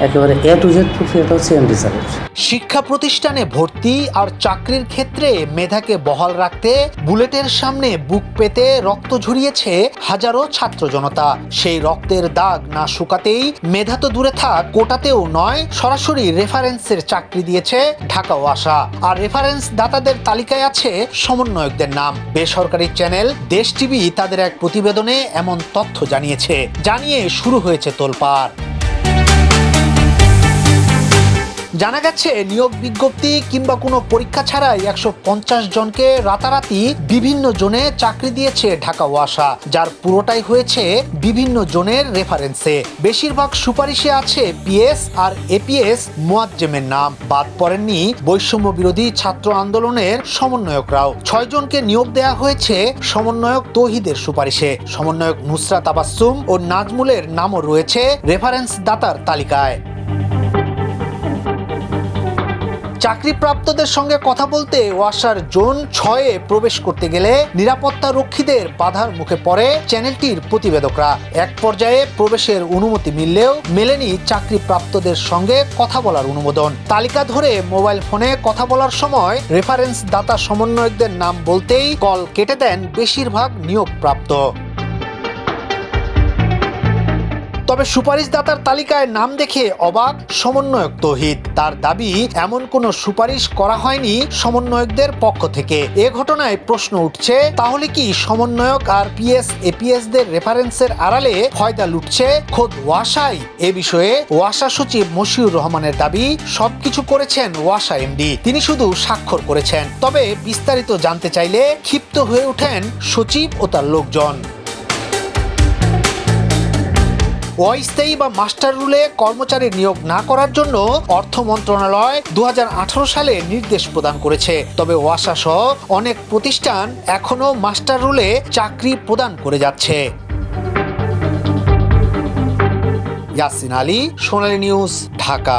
একেবারে এ to Z প্রক্রিয়াটা হচ্ছে এমডি স্যারের শিক্ষা প্রতিষ্ঠানে ভর্তি আর চাকরির ক্ষেত্রে মেধাকে বহাল রাখতে বুলেটের সামনে বুক পেতে রক্ত ঝরিয়েছে হাজারো ছাত্র জনতা। সেই রক্তের দাগ না শুকাতেই মেধা তো দূরে থাক, কোটাতেও নয়, সরাসরি রেফারেন্সের চাকরি দিয়েছে ঢাকা ওয়াসা আর রেফারেন্স দাতাদের তালিকায় আছে সমন্বয়কদের নাম। বেসরকারি চ্যানেল দেশ টিভি তাদের এক প্রতিবেদনে এমন তথ্য জানিয়েছে। জানিয়ে শুরু হয়েছে তোলপাড়। জানা গেছে, নিয়োগ বিজ্ঞপ্তি কিংবা কোনো পরীক্ষা ছাড়াই একশো পঞ্চাশ জনকে রাতারাতি বিভিন্ন জোনে চাকরি দিয়েছে ঢাকা ওয়াসা যার পুরোটাই হয়েছে বিভিন্ন জোনের রেফারেন্সে বেশিরভাগ সুপারিশে আছে পিএস আর এপিএস মোয়াজ্জেমের নাম। বাদ পড়েননি বৈষম্য বিরোধী ছাত্র আন্দোলনের সমন্বয়করাও। ছয় জনকে নিয়োগ দেওয়া হয়েছে সমন্বয়ক তৌহিদের সুপারিশে। সমন্বয়ক নুসরাত আবাসুম ও নাজমুলের নামও রয়েছে রেফারেন্স দাতার তালিকায়। চাকরিপ্রাপ্তদের সঙ্গে কথা বলতে ওয়াসার জোন ছয়ে প্রবেশ করতে গেলে নিরাপত্তা রক্ষীদের বাধার মুখে পড়ে চ্যানেলটির প্রতিবেদকরা। এক পর্যায়ে প্রবেশের অনুমতি মিললেও মেলেনি চাকরিপ্রাপ্তদের সঙ্গে কথা বলার অনুমোদন। তালিকা ধরে মোবাইল ফোনে কথা বলার সময় রেফারেন্স দাতা সমন্বয়কদের নাম বলতেই কল কেটে দেন বেশিরভাগ নিয়োগপ্রাপ্ত। তবে সুপারিশদাতার তালিকায় নাম দেখে অবাক সমন্বয়ক তহিদ। তার দাবি, এমন কোনো সুপারিশ করা হয়নি সমন্বয়কদের পক্ষ থেকে। এ ঘটনায় প্রশ্ন উঠছে, তাহলে কি সমন্বয়ক আর পিএস এপিএস দের রেফারেন্সের আড়ালে ফয়দা লুটছে? খোদ ওয়াসাই? এ বিষয়ে ওয়াসা সচিব মশিউর রহমানের দাবি, সবকিছু করেছেন ওয়াসা এমডি। তিনি শুধু স্বাক্ষর করেছেন। তবে বিস্তারিত জানতে চাইলে ক্ষিপ্ত হয়ে ওঠেন সচিব ও তার লোকজন। অস্থায়ী বা মাস্টার রুলে কর্মচারী নিয়োগ না করার জন্য অর্থ মন্ত্রণালয় দু হাজার আঠারো সালে নির্দেশ প্রদান করেছে। তবে ওয়াসা সহ অনেক প্রতিষ্ঠান এখনও মাস্টার রুলে চাকরি প্রদান করে যাচ্ছে। ইয়াসিন আলী, সোনালী নিউজ, ঢাকা।